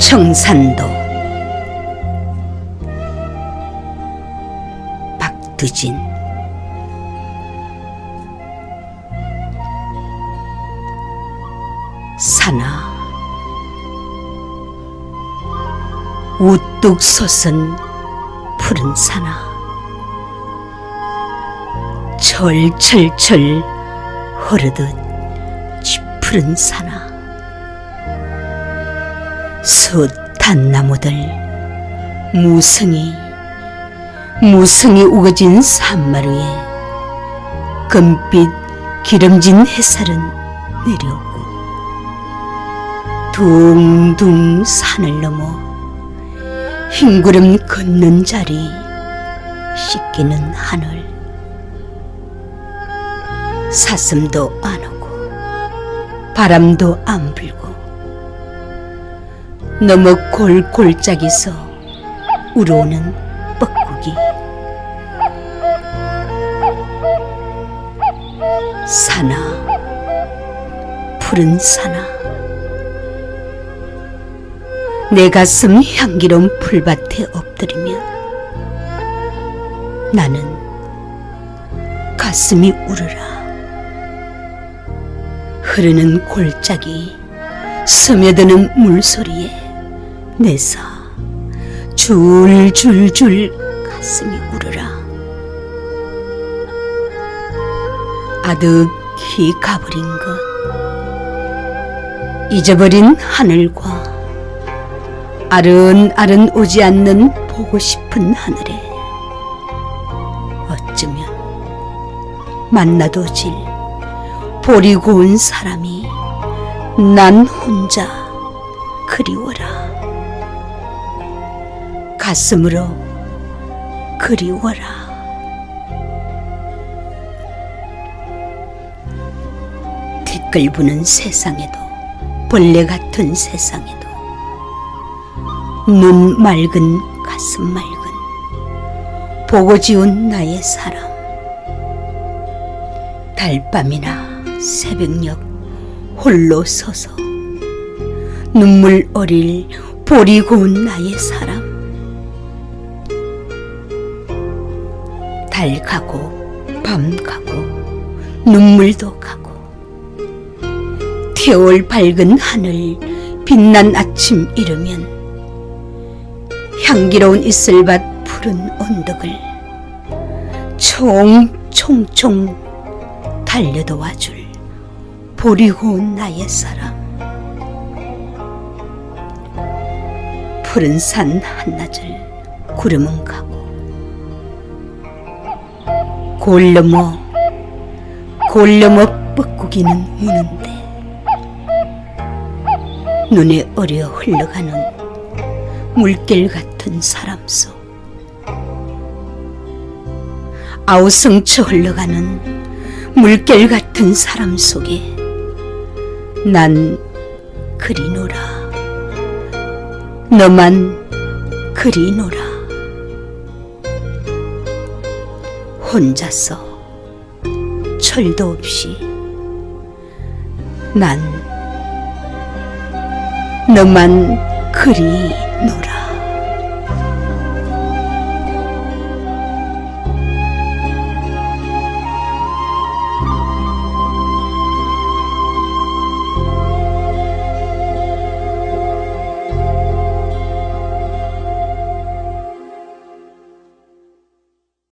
청산도. 박두진. 사나 우뚝 솟은 푸른 사나 철철철 흐르듯 쥐푸른 사나 숱한 나무들 무성이 무성이 우거진 산마루에 금빛 기름진 햇살은 내려오고 둥둥 산을 넘어 흰구름 걷는 자리 씻기는 하늘. 사슴도 안 오고 바람도 안 불고 너무 골골짝이서 우러오는 뻐꾸기. 사나. 푸른 사나. 내 가슴 향기로운 풀밭에 엎드리면 나는 가슴이 울으라. 흐르는 골짜기 스며드는 물소리에 내사 줄줄줄 가슴이 울으라. 아득히 가버린 것 잊어버린 하늘과 아른아른 오지 않는 보고 싶은 하늘에 어쩌면 만나도 질 보리 고운 사람이 난 혼자 그리워라 가슴으로 그리워라. 댓글 부는 세상에도 벌레 같은 세상에도 눈 맑은 가슴 맑은 보고 지운 나의 사람. 달밤이나 새벽녘 홀로 서서 눈물 어릴 보리 고운 나의 사람 달 가고 밤 가고 눈물도 가고. 태올 밝은 하늘 빛난 아침 이르면 향기로운 이슬밭 푸른 언덕을 총총총 달려도 와 줄 보리고 온 나의 사람. 푸른 산 한낮을 구름은 가고 골 넘어 골 넘어 뻐꾸기는 우는데 눈에 어려 흘러가는 물결 같은 사람 속 아우성쳐 흘러가는 물결 같은 사람 속에 난 그리노라. 너만 그리노라 혼자서 철도 없이 난 너만 그리노라